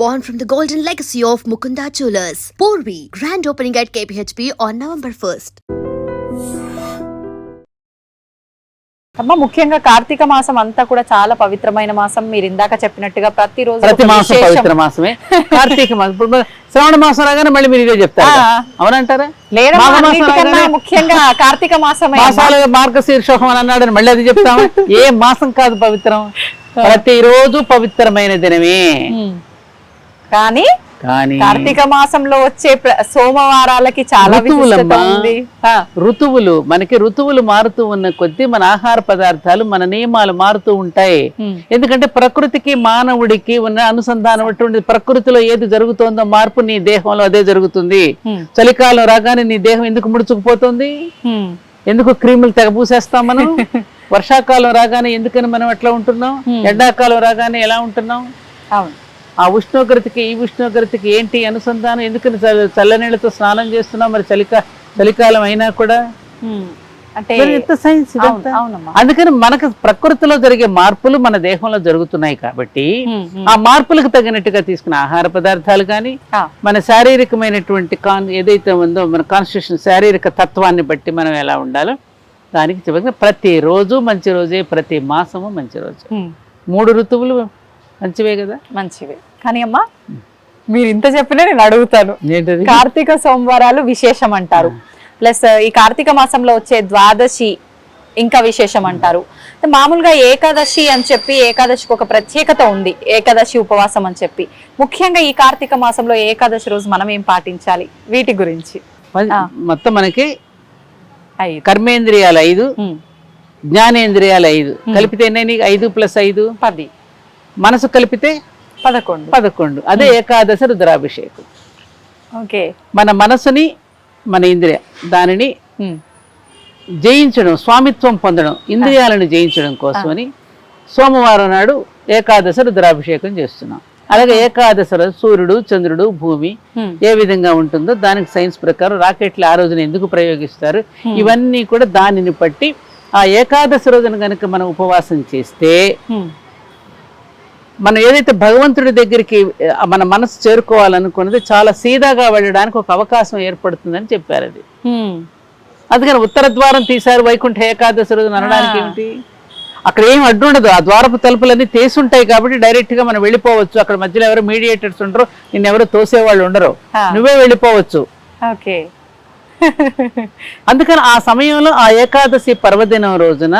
born from the golden legacy of Mukunda Jewelers. Porvi, grand opening at KPHP on November 1st. అమ్మ ముఖ్యంగా కార్తీక మాసం అంతా కూడా చాలా పవిత్రమైన మాసం మీరు ఇందాక చెప్పినట్టుగా ప్రతి ఒక మాసం విశేషం. పవిత్ర మాసమే కార్తీక మాసం ఇప్పుడు శ్రావణ మాసం రాగానే మళ్ళీ మీరు ఇదే చెప్తారు. అవునంటారా మాసం రాగానే ముఖ్యంగా కార్తీక మాసమే అమ్మా. మాసాలుగా మార్గశీర్షోహం అని అన్నాడని మళ్ళీ అది చెప్తాము ఏ మాసం కాదు పవిత్రం ప్రతిరోజు పవిత్రమైన దినమే. కానీ కానీ కార్తీక మాసంలో వచ్చే సోమవారాలకి చాలా. ఉంది. ఋతువులు మనకి ఋతువులు మారుతూ ఉన్న కొద్దీ మన ఆహార పదార్థాలు మన నియమాలు మారుతూ ఉంటాయి. ఎందుకంటే ప్రకృతికి మానవుడికి ఉన్న అనుసంధానం అటువంటి ప్రకృతిలో ఏది జరుగుతోందో మార్పు నీ దేహంలో అదే జరుగుతుంది. చలికాలం రాగానే నీ దేహం ఎందుకు ముడుచుకుపోతుంది. ఎందుకు క్రీములు తెగ పూసేస్తాం మనం? వర్షాకాలం రాగానే ఎందుకని మనం ఎట్లా ఉంటున్నాం? ఎండాకాలం రాగానే ఎలా ఉంటున్నాం? అవును. ఆ ఉష్ణోగ్రతకి ఈ ఉష్ణోగ్రతకి ఏంటి అనుసంధానం ఎందుకని చల్ల- చల్లనీళ్ళతో స్నానం చేస్తున్నాం మరి చలికా చలికాలం అయినా కూడా. అంటే ఎంత సైన్స్ అందుకని మనకు ప్రకృతిలో జరిగే మార్పులు మన దేహంలో జరుగుతున్నాయి కాబట్టి. ఆ మార్పులకు తగినట్టుగా తీసుకున్న ఆహార పదార్థాలు కానీ మన శారీరకమైనటువంటి కాన్ ఏదైతే ఉందో మన కాన్స్టిట్యూషన్ శారీరక తత్వాన్ని బట్టి మనం ఎలా ఉండాలో దానికి చివరికి ప్రతిరోజు మంచి రోజే ప్రతి మాసము మంచి రోజు. మూడు ఋతువులు మంచివే కదా? మంచివి. కానీ అమ్మా మీరు ఇంత చెప్పినా నేను అడుగుతాను. కార్తీక సోమవారాలు విశేషం అంటారు. ప్లస్ ఈ కార్తీక మాసంలో వచ్చే ద్వాదశి ఇంకా విశేషం అంటారు. మామూలుగా ఏకాదశి అని చెప్పి ఏకాదశికి ఒక ప్రత్యేకత ఉంది. ఏకాదశి ఉపవాసం అని చెప్పి. ముఖ్యంగా ఈ కార్తీక మాసంలో ఏకాదశి రోజు మనం ఏం పాటించాలి? వీటి గురించి. మొత్తం మనకి కర్మేంద్రియాలు ఐదు జ్ఞానేంద్రియాలు ఐదు. కలిపితే ఎన్ని? ఐదు ప్లస్ ఐదు? పది. మనసు కలిపితే పదకొండు. పదకొండు. అదే ఏకాదశ రుద్రాభిషేకం. ఓకే. మన మనసుని మన ఇంద్రియ దానిని జయించడం స్వామిత్వం పొందడం ఇంద్రియాలను జయించడం కోసమని సోమవారం నాడు ఏకాదశ రుద్రాభిషేకం చేస్తున్నాం. అలాగే ఏకాదశ రోజు సూర్యుడు చంద్రుడు భూమి ఏ విధంగా ఉంటుందో దానికి సైన్స్ ప్రకారం రాకెట్లు ఆ రోజున ఎందుకు ప్రయోగిస్తారు? ఇవన్నీ కూడా దానిని బట్టి ఆ ఏకాదశి రోజున కనుక మనం ఉపవాసం చేస్తే మనం ఏదైతే భగవంతుడి దగ్గరికి మన మనసు చేరుకోవాలనుకున్నది చాలా సీదాగా వెళ్ళడానికి ఒక అవకాశం ఏర్పడుతుందని చెప్పారు అది. అందుకని ఉత్తర ద్వారం తీశారు వైకుంఠ ఏకాదశి రోజున అనడానికి ఏమిటి? అక్కడ ఏం అడ్డు ఉండదు. ఆ ద్వారపు తలుపులన్నీ తీసుంటాయి కాబట్టి డైరెక్ట్గా మనం వెళ్ళిపోవచ్చు. అక్కడ మధ్యలో ఎవరు మీడియేటర్స్ ఉండరు. నిన్ను ఎవరు తోసేవాళ్ళు ఉండరు. నువ్వే వెళ్ళిపోవచ్చు. ఓకే. అందుకని ఆ సమయంలో ఆ ఏకాదశి పర్వదినం రోజున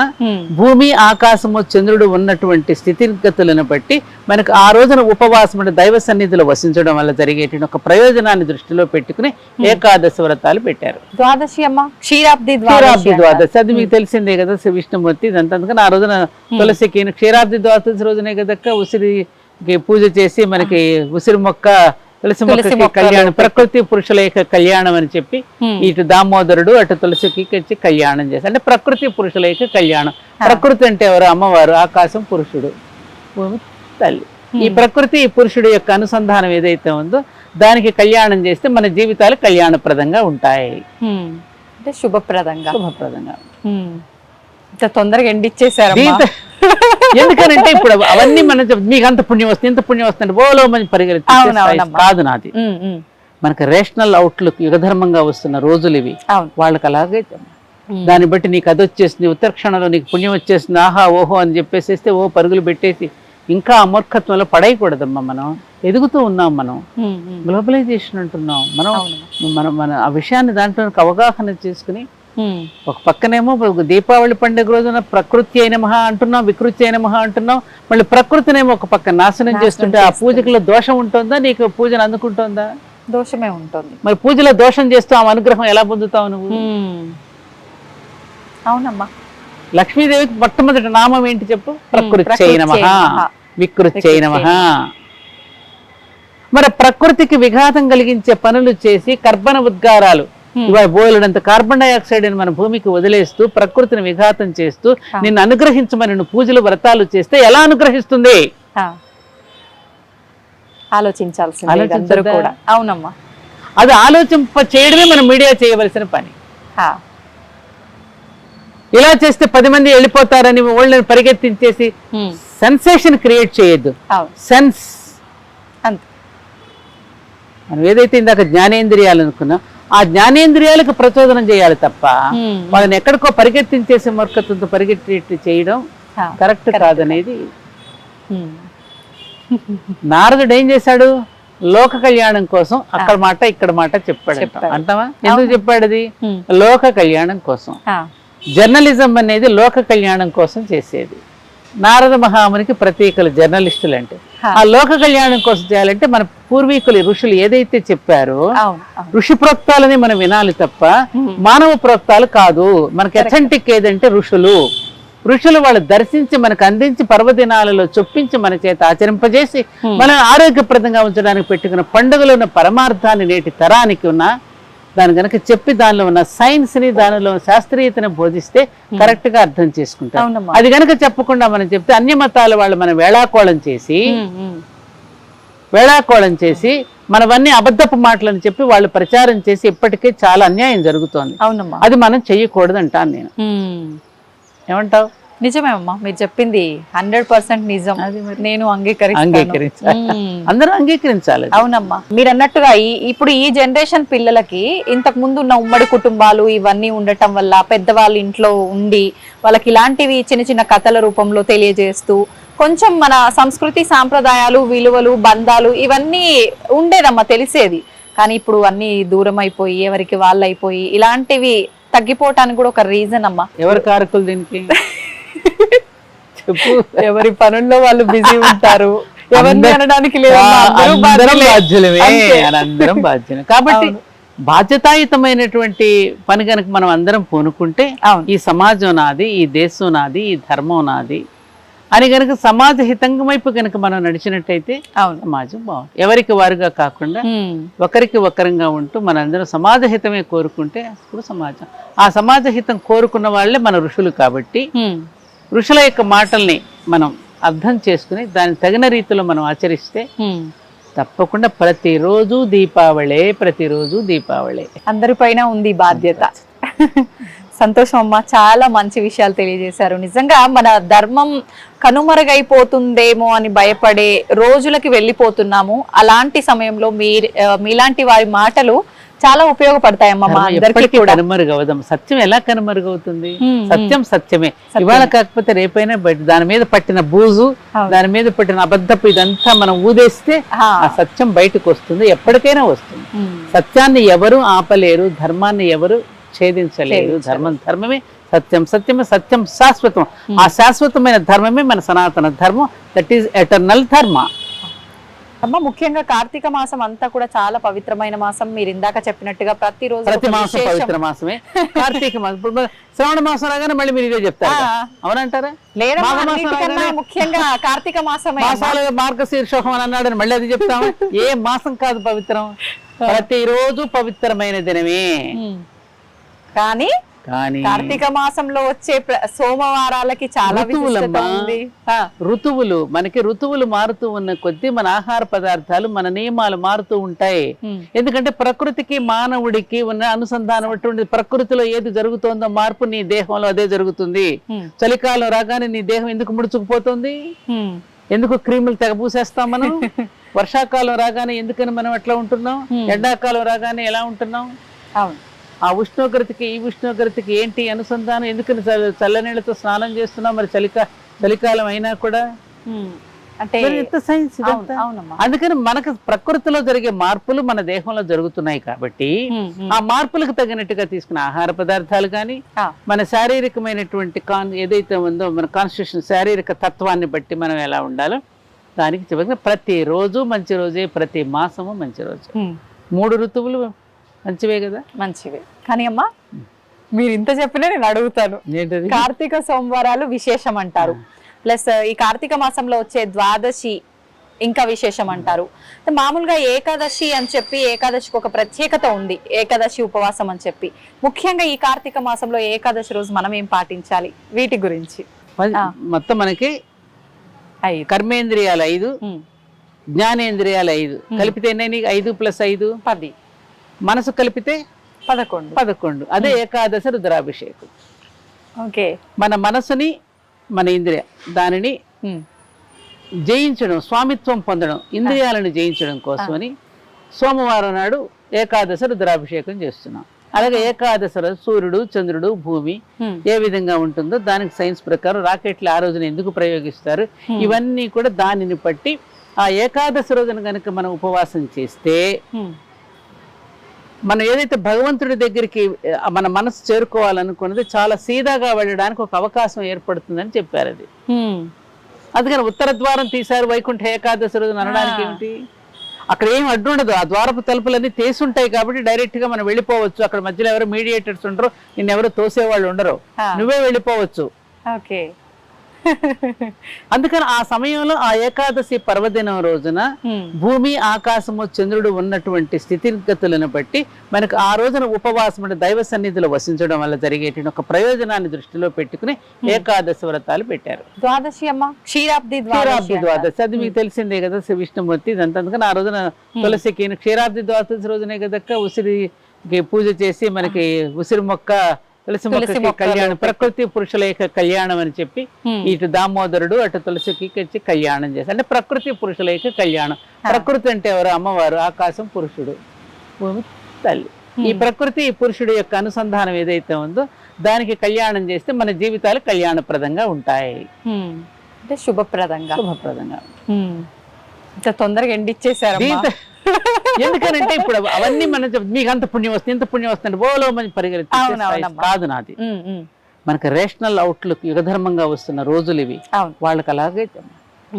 భూమి ఆకాశము చంద్రుడు ఉన్నటువంటి స్థితిగతులను బట్టి మనకు ఆ రోజున ఉపవాసం అంటే దైవ సన్నిధిలో వసించడం వల్ల జరిగేటువంటి ఒక ప్రయోజనాన్ని దృష్టిలో పెట్టుకుని ఏకాదశి వ్రతాలు పెట్టారు. ద్వాదశి అమ్మ క్షీరాబ్ది క్షీరాబ్ది ద్వాదశి. అది మీకు తెలిసిందే కదా శ్రీ విష్ణుమూర్తి ఇదంతా. అందుకని ఆ రోజున తులసికి క్షీరాబ్ది ద్వాదశి రోజునే కదక్క ఉసిరికి పూజ చేసి మనకి ఉసిరి మొక్క తులసి మొక్కకి కళ్యాణం ప్రకృతి పురుషుల యొక్క కళ్యాణం అని చెప్పి. ఇటు దామోదరుడు అటు తులసికి వచ్చి కళ్యాణం చేసి అంటే ప్రకృతి పురుషుల యొక్క కళ్యాణం. ప్రకృతి అంటే ఎవరు? అమ్మవారు ఆకాశం పురుషుడు భూమి తల్లి. ఈ ప్రకృతి పురుషుడు యొక్క అనుసంధానం ఏదైతే ఉందో దానికి కళ్యాణం చేస్తే మన జీవితాలు కళ్యాణప్రదంగా ఉంటాయి. అంటే శుభప్రదంగా. శుభప్రదంగా. ఇంత తొందరగా ఎండిచ్చేసారమ్మా దీంతో ఎందుకనంటే ఇప్పుడు అవన్నీ మనం మీకు అంత పుణ్యం వస్తుంది ఇంత పుణ్యం వస్తుంది ఓలో మంచి పరిగెత్తి. కాదు నాది. మనకి రేషనల్ అవుట్లుక్ యుగధర్మంగా వస్తున్న రోజులు ఇవి వాళ్ళకి అలాగే. దాన్ని బట్టి నీకు అది వచ్చేసింది ఉత్తర క్షణంలో నీకు పుణ్యం వచ్చేసింది ఆహా ఓహో అని చెప్పేసేస్తే ఓ పరుగులు పెట్టేసి ఇంకా అమూర్ఖత్వంలో పడేయకూడదమ్మా మనం ఎదుగుతూ ఉన్నాం మనం. గ్లోబలైజేషన్ అంటున్నాం మనం. మనం మన ఆ విషయాన్ని దాంట్లో అవగాహన చేసుకుని ఒక పక్కనేమో దీపావళి పండుగ రోజున ప్రకృతి అయిన మహా అంటున్నాం వికృతి అయిన మహా అంటున్నాం. మళ్ళీ ప్రకృతినేమో ఒక పక్క నాశనం చేస్తుంటే ఆ పూజకులో దోషం ఉంటుందా? నీకు పూజను అందుకుంటుందా? దోషమే ఉంటుంది. మరి పూజలో దోషం చేస్తూ ఆమె అనుగ్రహం ఎలా పొందుతావు నువ్వు. అవునమ్మా. లక్ష్మీదేవికి మొట్టమొదటి నామం ఏంటి చెప్పు? ప్రకృతి నమ మరి ప్రకృతికి విఘాతం కలిగించే పనులు చేసి కర్బన ఉద్గారాలు ఇవాళ బోలెడంత కార్బన్ డైఆక్సైడ్ అని మన భూమికి వదిలేస్తూ ప్రకృతిని విఘాతం చేస్తూ నిన్ను అనుగ్రహించమని నువ్వు పూజలు వ్రతాలు చేస్తే ఎలా అనుగ్రహిస్తుంది? ఆ. ఆలోచించాల్సింది ఆలోచించొద్దా? అందరూ కూడా. అవునమ్మా. అది ఆలోచింప చేయడమే మనం మీడియా చేయవలసిన పని. ఆ. ఇలా చేస్తే పది మంది వెళ్ళిపోతారని వాళ్ళని పరిగెత్తించేసి. సెన్సేషన్ క్రియేట్ చేయొద్దు. సెన్స్ అంతే. మనం ఏదైతే ఇందాక జ్ఞానేంద్రియాలు అనుకున్నాం ఆ జ్ఞానేంద్రియాలకు ప్రచోదనం చేయాలి తప్ప. వాళ్ళని ఎక్కడికో పరిగెత్తించేసి మూర్ఖత్వంతో పరిగెత్తి చేయడం కరెక్ట్ కాదనేది. నారదుడు ఏం చేశాడు? లోక కళ్యాణం కోసం అక్కడ మాట ఇక్కడ మాట చెప్పాడు. అంటావా? ఎందుకు చెప్పాడు అది. లోక కళ్యాణం కోసం. జర్నలిజం అనేది లోక కళ్యాణం కోసం చేసేది. నారద మహామునికి ప్రతీకలు జర్నలిస్టులు అంటే. ఆ లోక కళ్యాణం కోసం చేయాలంటే మన పూర్వీకులు ఋషులు ఏదైతే చెప్పారో. ఋషి ప్రోక్తాలని మనం వినాలి తప్ప మానవ ప్రోక్తాలు కాదు. మనకి అథెంటిక్ ఏదంటే ఋషులు. ఋషులు వాళ్ళు దర్శించి మనకు అందించి పర్వదినాలలో చొప్పించి మన చేత ఆచరింపజేసి మనం ఆరోగ్యప్రదంగా ఉంచడానికి పెట్టుకున్న పండుగలో ఉన్న పరమార్థాన్ని నేటి తరానికి ఉన్న దాని కనుక చెప్పి దానిలో ఉన్న సైన్స్ని దానిలో శాస్త్రీయతను బోధిస్తే కరెక్ట్గా అర్థం చేసుకుంటాం. అది కనుక చెప్పకుండా మనం చెప్తే అన్య మతాల వాళ్ళు మనం వేళాకోళం చేసి. వేళాకోళం చేసి మనవన్నీ అబద్ధపు మాటలని చెప్పి వాళ్ళు ప్రచారం చేసి ఇప్పటికే చాలా అన్యాయం జరుగుతోంది అవునమ్మా అది మనం చెయ్యకూడదు అంటాను నేను. ఏమంటావు నిజమే అమ్మా మీరు చెప్పింది హండ్రెడ్ పర్సెంట్ నిజం. నేను అంగీకరిస్తాను. అందరూ అంగీకరించాలి. అవునమ్మా మీరు అన్నట్టుగా ఈ ఇప్పుడు ఈ జనరేషన్ పిల్లలకి ఇంతకు ముందు ఉన్న ఉమ్మడి కుటుంబాలు ఇవన్నీ ఉండటం వల్ల పెద్దవాళ్ళు ఇంట్లో ఉండి వాళ్ళకి ఇలాంటివి చిన్న చిన్న కథల రూపంలో తెలియజేస్తూ కొంచెం మన సంస్కృతి సాంప్రదాయాలు విలువలు బంధాలు ఇవన్నీ ఉండేదమ్మా తెలిసేది. కానీ ఇప్పుడు అన్ని దూరం అయిపోయి ఎవరికి వాళ్ళు అయిపోయి ఇలాంటివి తగ్గిపోవటానికి కూడా ఒక రీజన్ అమ్మా. ఎవరు కారకులు దీనికి? చెప్పు. ఎవరి పనుల్లో వాళ్ళు బిజీ ఉంటారు? ఎవరిని అనడానికి లేదు. అందరూ. బాధ్యులమే. కాబట్టి బాధ్యతాయుతమైనటువంటి పని కనుక మనం అందరం పూనుకుంటే. ఈ సమాజం నాది ఈ దేశం నాది ఈ ధర్మం నాది అని కనుక సమాజ హితంగం వైపు కనుక మనం నడిచినట్టయితే సమాజం బాగుంది ఎవరికి వారుగా కాకుండా. ఒకరికి ఒకరంగా ఉంటూ మనందరం సమాజ హితమే కోరుకుంటే అప్పుడు సమాజం. ఆ సమాజ హితం కోరుకున్న వాళ్ళే మన ఋషులు కాబట్టి. ఋషుల యొక్క మాటల్ని మనం అర్థం చేసుకుని దాని తగిన రీతిలో మనం ఆచరిస్తే. తప్పకుండా ప్రతిరోజు దీపావళే ప్రతిరోజు దీపావళే. అందరిపైన ఉంది బాధ్యత. సంతోషం అమ్మ చాలా మంచి విషయాలు తెలియజేశారు. నిజంగా మన ధర్మం కనుమరుగైపోతుందేమో అని భయపడే రోజులకి వెళ్ళిపోతున్నాము. అలాంటి సమయంలో మీ మీలాంటి వారి మాటలు చాలా ఉపయోగపడతాయమ్మా మా అందరికీ ఎప్పటికీ కూడా. కనుమరుగవదాం సత్యం ఎలా కనుమరుగవుతుంది? సత్యం సత్యమే. ఇవాళ కాకపోతే రేపైనా బయట దాని మీద పట్టిన బూజు. దాని మీద పట్టిన అబద్ధపు ఇదంతా మనం ఊదేస్తే ఆ, సత్యం బయటకు వస్తుంది ఎప్పటికైనా వస్తుంది. సత్యాన్ని ఎవరు ఆపలేరు ధర్మాన్ని ఎవరు ఛేదించలేరు. ఛేదించలేరు. ధర్మం ధర్మమే సత్యం సత్యమే సత్యం శాశ్వతం ఆ శాశ్వతమైన ధర్మమే మన సనాతన ధర్మం దట్ ఈస్ ఎటర్నల్ ధర్మ. అమ్మ ముఖ్యంగా కార్తీక మాసం అంతా కూడా చాలా పవిత్రమైన మాసం. మీరు ఇందాక చెప్పినట్టుగా ప్రతిరోజు ప్రతి ఒక మాసం విశేషం. పవిత్ర మాసమే. కార్తీక మాసం. శ్రావణ మాసం రాగానే మళ్ళీ మీరు ఇదే చెప్తారు. అవునంటారా? మాసం రాగానే ముఖ్యంగా కార్తీక మాసమే. మాసాలు మార్గశీర్షోహం అని అన్నాడని మళ్ళీ అది చెప్తాము ఏ మాసం కాదు పవిత్రం. ప్రతిరోజు పవిత్రమైన దినమే. కానీ కానీ కార్తీక మాసంలో వచ్చే సోమవారాలకి చాలా ఋతువులు మనకి ఋతువులు మారుతూ ఉన్న కొద్దీ మన ఆహార పదార్థాలు మన నియమాలు మారుతూ ఉంటాయి. ఎందుకంటే ప్రకృతికి మానవుడికి ఉన్న అనుసంధానం అటువంటి ప్రకృతిలో ఏది జరుగుతోందో మార్పు నీ దేహంలో అదే జరుగుతుంది. చలికాలం రాగానే నీ దేహం ఎందుకు ముడుచుకుపోతుంది. ఎందుకు క్రీములు తెగ పూసేస్తాం మనం? వర్షాకాలం రాగానే ఎందుకని మనం ఎట్లా ఉంటున్నాం. ఎండాకాలం రాగానే ఎలా ఉంటున్నాం? అవును. ఆ ఉష్ణోగ్రతకి ఈ ఉష్ణోగ్రతకి ఏంటి అనుసంధానం? ఎందుకని చల్ల- చల్లనీళ్ళతో స్నానం చేస్తున్నాం మరి చలికా చలికాలం అయినా కూడా. అంటే ఎంత సైన్స్ అందుకని మనకు ప్రకృతిలో జరిగే మార్పులు మన దేహంలో జరుగుతున్నాయి కాబట్టి. ఆ మార్పులకు తగినట్టుగా తీసుకున్న ఆహార పదార్థాలు కానీ మన శారీరకమైనటువంటి కాన్ ఏదైతే ఉందో మన కాన్స్టిట్యూషన్ శారీరక తత్వాన్ని బట్టి మనం ఎలా ఉండాలో దానికి చెప్పిన ప్రతి రోజు మంచి రోజే ప్రతి మాసము మంచి రోజు. మూడు ఋతువులు మంచివే కదా? మంచివి. కానీ అమ్మా మీరు ఇంత చెప్పినా నేను అడుగుతాను. కార్తీక సోమవారాలు విశేషం అంటారు. ప్లస్ ఈ కార్తీక మాసంలో వచ్చే ద్వాదశి ఇంకా విశేషం అంటారు. మామూలుగా ఏకాదశి అని చెప్పి ఏకాదశికి ఒక ప్రత్యేకత ఉంది. ఏకాదశి ఉపవాసం అని చెప్పి. ముఖ్యంగా ఈ కార్తీక మాసంలో ఏకాదశి రోజు మనం ఏం పాటించాలి? వీటి గురించి. మొత్తం మనకి కర్మేంద్రియాలు ఐదు జ్ఞానేంద్రియాలు ఐదు. కలిపితే ఎన్ని? ఐదు ప్లస్ ఐదు? పది. మనసు కలిపితే పదకొండు. పదకొండు. అదే ఏకాదశి రుద్రాభిషేకం. ఓకే. మన మనసుని మన ఇంద్రియ దానిని జయించడం స్వామిత్వం పొందడం ఇంద్రియాలను జయించడం కోసమని సోమవారం నాడు ఏకాదశి రుద్రాభిషేకం చేస్తున్నాం. అలాగే ఏకాదశి సూర్యుడు చంద్రుడు భూమి. ఏ విధంగా ఉంటుందో దానికి సైన్స్ ప్రకారం రాకెట్లు ఆ రోజున ఎందుకు ప్రయోగిస్తారు? ఇవన్నీ కూడా దానిని బట్టి ఆ ఏకాదశి రోజున కనుక మనం ఉపవాసం చేస్తే. మనం ఏదైతే భగవంతుడి దగ్గరికి మన మనసు చేరుకోవాలనుకున్నది చాలా సీదాగా వెళ్ళడానికి ఒక అవకాశం ఏర్పడుతుందని చెప్పారు అది. అందుకని ఉత్తర ద్వారం తీశారు వైకుంఠ ఏకాదశి రోజున అనడానికి. ఏమిటి? అక్కడ ఏం అడ్డు ఉండదు. ఆ ద్వారపు తలుపులన్నీ తీసుంటాయి కాబట్టి డైరెక్ట్గా మనం వెళ్ళిపోవచ్చు. అక్కడ మధ్యలో ఎవరు మీడియేటర్స్ ఉండరు. నిన్నెవరు తోసేవాళ్ళు ఉండరు. నువ్వే వెళ్ళిపోవచ్చు. ఓకే. అందుకని ఆ సమయంలో ఆ ఏకాదశి పర్వదినం రోజున. భూమి ఆకాశము చంద్రుడు ఉన్నటువంటి స్థితిగతులను బట్టి మనకు ఆ రోజున ఉపవాసం అంటే దైవ సన్నిధిలో వసించడం వల్ల జరిగేటువంటి ఒక ప్రయోజనాన్ని దృష్టిలో పెట్టుకుని ఏకాదశి వ్రతాలు పెట్టారు. ద్వాదశి అమ్మ క్షీరాబ్ది క్షీరాబ్ది ద్వాదశి. అది మీకు తెలిసిందే కదా శ్రీ విష్ణుమూర్తి ఇదంతా. అందుకని ఆ రోజున తులసికి క్షీరాబ్ది ద్వాదశి రోజునే కదక్క ఉసిరికి పూజ చేసి మనకి ఉసిరి మొక్క తులసి మొక్కకి కళ్యాణం ప్రకృతి పురుషుల యొక్క కళ్యాణం అని చెప్పి. ఇటు దామోదరుడు అటు తులసికి వచ్చి కళ్యాణం చేసి అంటే ప్రకృతి పురుషుల యొక్క కళ్యాణం ప్రకృతి అంటే ఎవరు? అమ్మవారు ఆకాశం పురుషుడు. భూమి తల్లి. ఈ ప్రకృతి పురుషుడు యొక్క అనుసంధానం ఏదైతే ఉందో దానికి కళ్యాణం చేస్తే మన జీవితాలు కళ్యాణప్రదంగా ఉంటాయి. అంటే శుభప్రదంగా. శుభప్రదంగా. ఇంత తొందరగా ఎండిచ్చేసారమ్మా దీంతో- ఎందుకనంటే ఇప్పుడు అవన్నీ మనం మీకు అంత పుణ్యం వస్తుంది ఇంత పుణ్యం వస్తుంది ఓలో మంచి పరిగెత్తి. కాదు నాది. మనకి రేషనల్ అవుట్లుక్ యుగధర్మంగా వస్తున్న రోజులు ఇవి వాళ్ళకి అలాగే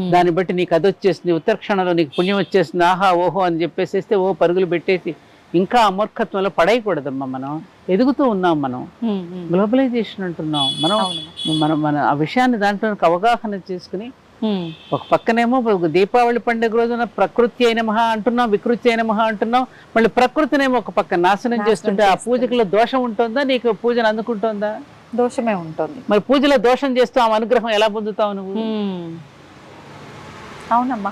దాన్ని బట్టి నీకు అది వచ్చేసింది ఉత్తర క్షణంలో నీకు పుణ్యం వచ్చేసింది ఆహా ఓహో అని చెప్పేసేస్తే ఓ పరుగులు పెట్టేసి ఇంకా అమూర్ఖత్వంలో పడేయకూడదమ్మా మనం ఎదుగుతూ ఉన్నాం మనం. గ్లోబలైజేషన్ అంటున్నాం మనం మనం మన ఆ విషయాన్ని దాంట్లో అవగాహన చేసుకుని. ఒక పక్కనేమో దీపావళి పండుగ రోజున ప్రకృతి అయిన మహా అంటున్నాం వికృతి అయిన మహా అంటున్నాం. మళ్ళీ ప్రకృతినేమో ఒక పక్క నాశనం చేస్తుంటే ఆ పూజకులో దోషం ఉంటుందా? నీకు పూజను అందుకుంటుందా? దోషమే ఉంటుంది. మరి పూజలో దోషం చేస్తూ ఆమె అనుగ్రహం ఎలా పొందుతావు నువ్వు. అవునమ్మా.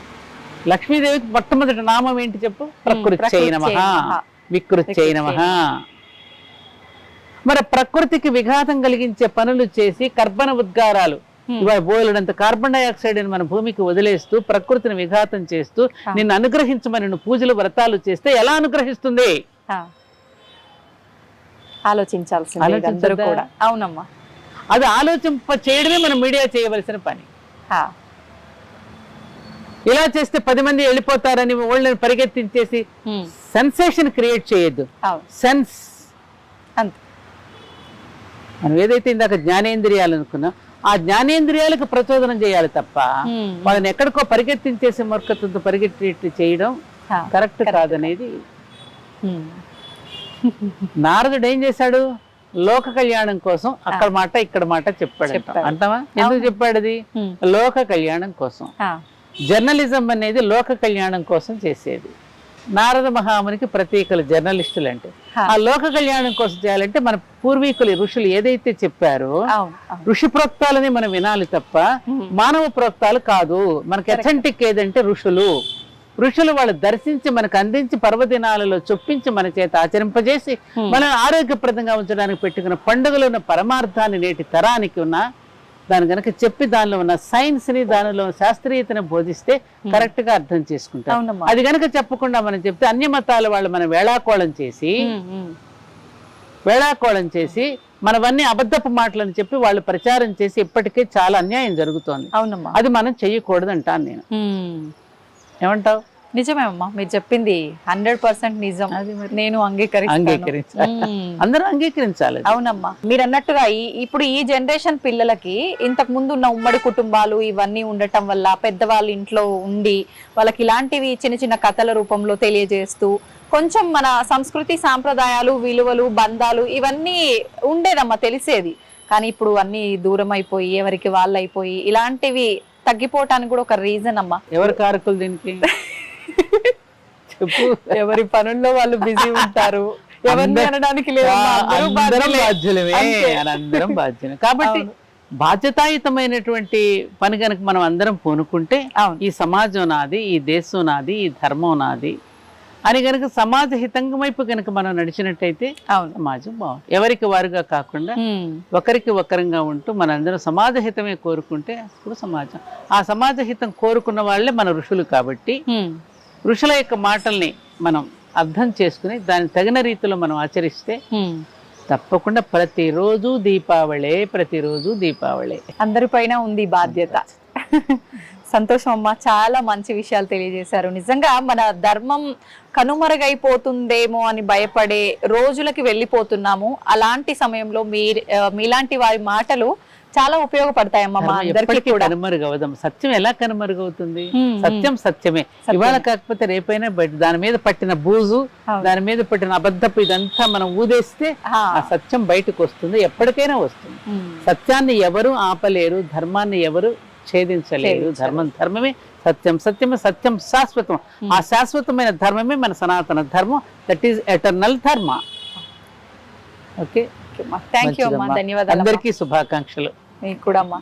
లక్ష్మీదేవికి మొట్టమొదటి నామం ఏంటి చెప్పు? ప్రకృతి నమః. వికృతి నమః మరి ప్రకృతికి విఘాతం కలిగించే పనులు చేసి కర్బన ఉద్గారాలు. ఇవాళ బోలెడంత కార్బన్ డైఆక్సైడ్ మన భూమికి వదిలేస్తూ ప్రకృతిని విఘాతం చేస్తూ. నిన్ను అనుగ్రహించమని నువ్వు పూజలు వ్రతాలు చేస్తే ఎలా అనుగ్రహిస్తుంది. ఆలోచించాల్సింది కూడా. అవునమ్మా. అది ఆలోచింప చేయడమే మనం మీడియా చేయవలసిన పని. ఇలా చేస్తే పది మంది వెళ్ళిపోతారని వాళ్ళని పరిగెత్తించేసి. సెన్సేషన్ క్రియేట్ చేయొద్దు. సెన్స్ అంతే. మనం ఏదైతే ఇందాక జ్ఞానేంద్రియాలు అనుకున్నా ఆ జ్ఞానేంద్రియాలకు ప్రచోదనం చేయాలి తప్ప. వాళ్ళని ఎక్కడికో పరిగెత్తించేసే మూర్ఖత్వంతో పరిగెత్తి చేయడం. కరెక్ట్ కాదనేది. నారదుడు ఏం చేశాడు లోక కళ్యాణం కోసం అక్కడ మాట ఇక్కడ మాట చెప్పాడు అంటాం. చెప్పాడు. అంటావా ఎందుకు చెప్పాడు అది. లోక కళ్యాణం కోసం. జర్నలిజం అనేది లోక కళ్యాణం కోసం చేసేది నారద మహామునికి ప్రతీకలు జర్నలిస్టులు అంటే. ఆ లోక కళ్యాణం కోసం చేయాలంటే మన పూర్వీకులు ఋషులు ఏదైతే చెప్పారో. ఋషి ప్రోక్తాలని మనం వినాలి తప్ప. మానవ ప్రోక్తాలు కాదు మనకి అథెంటిక్ ఏదంటే ఋషులు ఋషులు వాళ్ళు దర్శించి మనకు అందించి పర్వదినాలలో చొప్పించి మన చేత ఆచరింపజేసి. మనం ఆరోగ్యప్రదంగా ఉంచడానికి పెట్టుకున్న పండుగలో ఉన్న పరమార్థాన్ని నేటి తరానికి ఉన్న దాని గనక చెప్పి దానిలో ఉన్న సైన్స్ని దానిలో శాస్త్రీయతను బోధిస్తే కరెక్ట్గా అర్థం చేసుకుంటాం అది గనక చెప్పకుండా మనం చెప్తే అన్య మతాల వాళ్ళు మనం వేళాకోళం చేసి. వేళాకోళం చేసి మనవన్నీ అబద్ధపు మాటలని చెప్పి వాళ్ళు ప్రచారం చేసి ఇప్పటికే చాలా అన్యాయం జరుగుతోంది. అవునమ్మా. అది మనం చెయ్యకూడదు అంటాను నేను. ఏమంటావు? నిజమే అమ్మా మీరు చెప్పింది హండ్రెడ్ పర్సెంట్ నిజం. నేను అంగీకరించాలి. అందరూ అంగీకరించాలి. అవునమ్మా మీరు అన్నట్టుగా ఈ- ఇప్పుడు ఈ జనరేషన్ పిల్లలకి ఇంతకు ముందు ఉన్న ఉమ్మడి కుటుంబాలు ఇవన్నీ ఉండటం వల్ల పెద్దవాళ్ళు ఇంట్లో ఉండి వాళ్ళకి ఇలాంటివి చిన్న చిన్న కథల రూపంలో తెలియజేస్తూ కొంచెం మన సంస్కృతి సాంప్రదాయాలు విలువలు బంధాలు ఇవన్నీ ఉండేదమ్మా తెలిసేది. కానీ ఇప్పుడు అన్ని దూరం అయిపోయి ఎవరికి వాళ్ళు అయిపోయి ఇలాంటివి తగ్గిపోవటానికి కూడా ఒక రీజన్ అమ్మా. ఎవరు కారకులు దీనికి? చెప్పు ఎవరి పనుల్లో వాళ్ళు బిజీ ఉంటారు ఎవరిని అనడానికి లేదమ్మా, అందరూ అందరం బాధ్యులే. బాధ్యులమే. అందరం బాధ్యులే కాబట్టి. బాధ్యతాయుతమైనటువంటి పని కనుక మనం అందరం పూనుకుంటే ఈ సమాజం నాది ఈ దేశం నాది ఈ ధర్మం నాది అని గనుక సమాజ హితంగ వైపు కనుక మనం నడిచినట్టయితే సమాజం బాగుంది ఎవరికి వారుగా కాకుండా. ఒకరికి ఒకరంగా ఉంటూ మనందరం సమాజ హితమే కోరుకుంటే అప్పుడు సమాజం ఆ సమాజ హితం కోరుకున్న వాళ్ళే మన ఋషులు కాబట్టి. ఋషుల యొక్క మాటల్ని మనం అర్థం చేసుకుని దాన్ని తగిన రీతిలో మనం ఆచరిస్తే తప్పకుండా ప్రతిరోజు దీపావళే ప్రతిరోజు దీపావళే. అందరిపైన ఉంది బాధ్యత. సంతోషం అమ్మా చాలా మంచి విషయాలు తెలియజేశారు. నిజంగా మన ధర్మం కనుమరుగైపోతుందేమో అని భయపడే రోజులకి వెళ్ళిపోతున్నాము. అలాంటి సమయంలో మీ మీలాంటి వారి మాటలు చాలా ఉపయోగపడతాయమ్మా మా ధర్మం అందరికీ ఎప్పటికీ కూడా. కనుమరుగవదాం. సత్యం ఎలా కనుమరుగవుతుంది? సత్యం సత్యమే. ఇవాళ కాకపోతే రేపైనా బయట దాని మీద పట్టిన బూజు. దాని మీద పట్టిన అబద్ధపు ఇదంతా మనం ఊదేస్తే ఆ, సత్యం బయటకు వస్తుంది ఎప్పటికైనా వస్తుంది. సత్యాన్ని ఎవరు ఆపలేరు ధర్మాన్ని ఎవరు ఛేదించలేరు. ఛేదించలేరు. ధర్మం ధర్మమే సత్యం సత్యమే సత్యం శాశ్వతం ఆ శాశ్వతమైన ధర్మమే మన సనాతన ధర్మం. That is eternal dharma. Okay అమ్మా థ్యాంక్ యూ అమ్మా. ధన్యవాదాలు. అందరికీ శుభాకాంక్షలు మీకు కూడా అమ్మా